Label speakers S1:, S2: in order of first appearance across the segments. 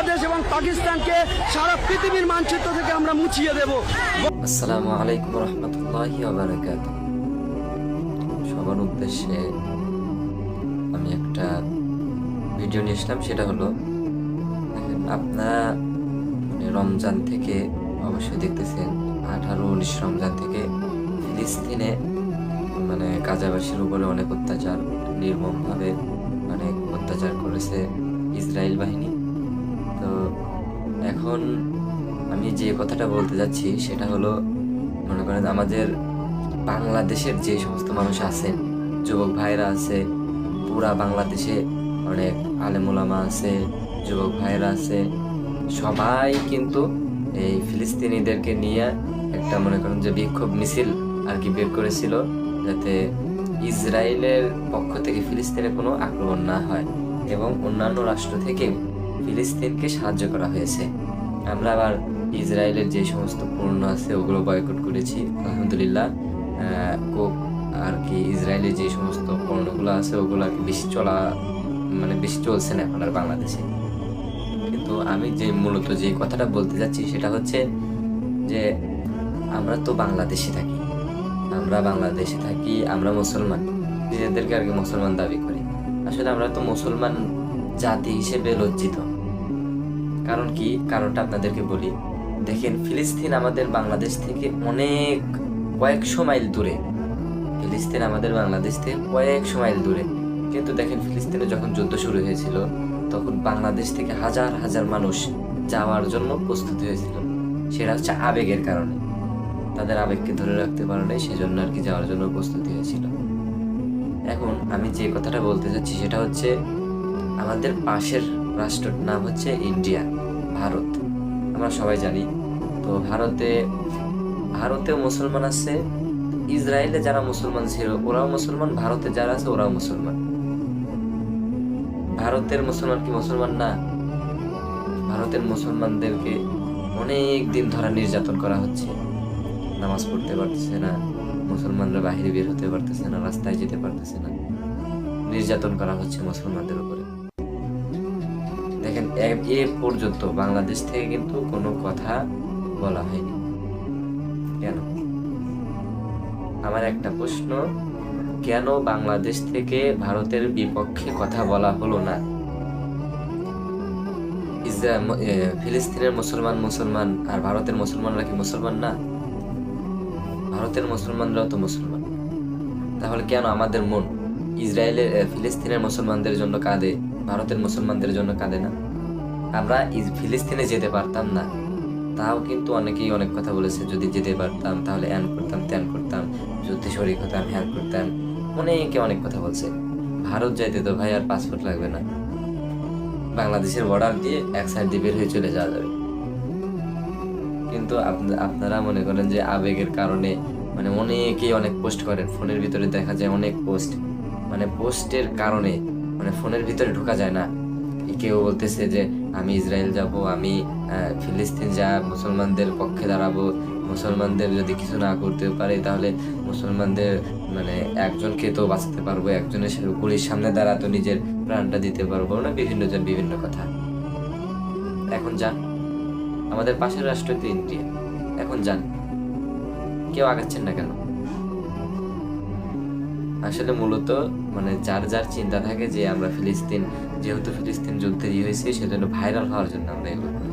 S1: বাংলাদেশ এবং পাকিস্তানকে সারা পৃথিবীর মানচিত্র থেকে আমরা মুছিয়ে দেব।
S2: আসসালামু আলাইকুম রহমতুল্লাহি সবার উদ্দেশ্যে আমি একটা ভিডিও নিয়ে সেটা হলো আপনারা রমজান থেকে অবশ্যই দেখতেছেন, আঠারো উনিশ রমজান থেকে ফিলিস্তিনে মানে গাজাবাসীর উপরে অনেক অত্যাচার, নির্মমভাবে অনেক অত্যাচার করেছে ইসরায়েল বাহিনী। এখন আমি যে কথাটা বলতে যাচ্ছি, সেটা হলো, মনে করেন আমাদের বাংলাদেশের যে সমস্ত মানুষ আছেন যুবক ভাইরা আছে, পুরা বাংলাদেশে অনেক আলেমুলামা আছে, যুবক ভাইরা আছে, সবাই কিন্তু এই ফিলিস্তিনিদেরকে নিয়ে একটা মনে করেন যে বিক্ষোভ মিছিল আর কি বের করেছিল, যাতে ইসরায়েলের পক্ষ থেকে ফিলিস্তিনে কোনো আক্রমণ না হয় এবং অন্যান্য রাষ্ট্র থেকে ফিলিস্তিনকে সাহায্য করা হয়েছে। আমরা আবার ইসরায়েলের যে সমস্ত পণ্য আছে, ওগুলো বয়কট করেছি, আলহামদুলিল্লাহ। কোক আর কি ইসরায়েলের যে সমস্ত পণ্যগুলো আছে ওগুলো আর কি বেশি চলা মানে বেশি চলছে না এখন আর বাংলাদেশে। কিন্তু আমি যে মূলত যে কথাটা বলতে যাচ্ছি, সেটা হচ্ছে যে আমরা তো বাংলাদেশে থাকি। আমরা বাংলাদেশে থাকি, আমরা মুসলমান। নিজেদেরকে আর কি মুসলমান দাবি করি। আসলে আমরা তো মুসলমান জাতি হিসেবে লজ্জিত। কারণ কি? কারণটা আপনাদেরকে বলি। দেখেন, ফিলিস্তিন আমাদের বাংলাদেশ থেকে অনেক কয়েকশো মাইল দূরে। ফিলিস্তিন আমাদের বাংলাদেশ থেকে কয়েকশো মাইল দূরে। কিন্তু দেখেন, ফিলিস্তিনে যখন যুদ্ধ শুরু হয়েছিল, তখন বাংলাদেশ থেকে হাজার হাজার মানুষ যাওয়ার জন্য প্রস্তুতি হয়েছিল। সেটা হচ্ছে আবেগের কারণে। তাদের আবেগকে ধরে রাখতে পারে সেজন্য আর কি যাওয়ার জন্য প্রস্তুতি হয়েছিল। এখন আমি যে কথাটা বলতে চাচ্ছি সেটা হচ্ছে আমাদের পাশের রাষ্ট্রর নাম হচ্ছে ইন্ডিয়া, ভারত। আমরা সবাই জানি। তো ভারতে, ভারতেও মুসলমান আছে, ইসরায়েলে যারা মুসলমান ছিল, ওরাও মুসলমান, ভারতে যারা আছে, ওরাও মুসলমান। ভারতের মুসলমান কি মুসলমান না? ভারতের মুসলমানদেরকে অনেক দিন ধরে নির্যাতন করা হচ্ছে। নামাজ পড়তে পারতেছে না, মুসলমানরা বাহিরে বের হতে পারতেছে না, রাস্তায় যেতে পারতেছে না। নির্যাতন করা হচ্ছে মুসলমানদের উপরে। দেখেন, এ- পর্যন্ত বাংলাদেশ থেকে কিন্তু কোনো কথা বলা হয়নি। কেন? আমার একটা প্রশ্ন, কেন বাংলাদেশ থেকে ভারতের বিপক্ষে কথা বলা হলো না? ফিলিস্তিনের মুসলমান মুসলমান আর ভারতের মুসলমানরা কি মুসলমান না? ভারতের মুসলমানরাও তো মুসলমান। তাহলে কেন আমাদের মন ইসরায়েলের ফিলিস্তিনের মুসলমানদের জন্য কাঁদে? ভারতের মুসলমানদের জন্য কাঁদে না। আমরা ফিলিস্তিনে যেতে পারতাম না। তাও কিন্তু অনেকেই অনেক কথা বলেছে, যদি যেতে পারতাম, তাহলে অ্যান করতাম ত্যান করতাম। যুদ্ধে শরিক হতাম হ্যান করতাম। অনেকে অনেক কথা বলছে। ভারত যাইতে তো ভাই আর পাসপোর্ট লাগবে না। বাংলাদেশের বর্ডার দিয়ে এক সাইড দিয়ে বের হয়ে চলে যাওয়া যাবে। কিন্তু আপনারা মনে করেন যে আবেগের কারণে মানে অনেকেই অনেক পোস্ট করেন। ফোনের ভিতরে দেখা যায় অনেক পোস্ট মানে পোস্টের কারণে মানে ফোনের ভিতরে ঢোকা যায় না। কেউ বলতেছে যে, আমি ইসরায়েল যাব, আমি ফিলিস্তিন যা, মুসলমানদের পক্ষে দাঁড়াবো। মুসলমানদের যদি কিছু না করতে পারে, তাহলে মুসলমানদের মানে একজনকে তো বাঁচাতে পারব, একজনের গুলির সামনে দাঁড়া তো নিজের প্রাণটা দিতে পারব না, বিভিন্ন জন বিভিন্ন কথা। এখন যান। আমাদের পাশের রাষ্ট্র ইন্ডিয়া। এখন যান। কেউ আগাচ্ছেন না কেন? আসলে মূলত মানে যার যার চিন্তা থাকে যে আমরা ফিলিস্তিন, যেহেতু ফিলিস্তিন যুদ্ধে ইয়ে হয়েছে, সেজন্য ভাইরাল হওয়ার জন্য আমরা এগুলো করি।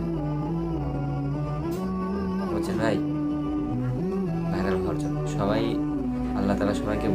S2: ভাই ভাইরাল হওয়ার জন্য সবাই, আল্লাহ তালা সবাইকে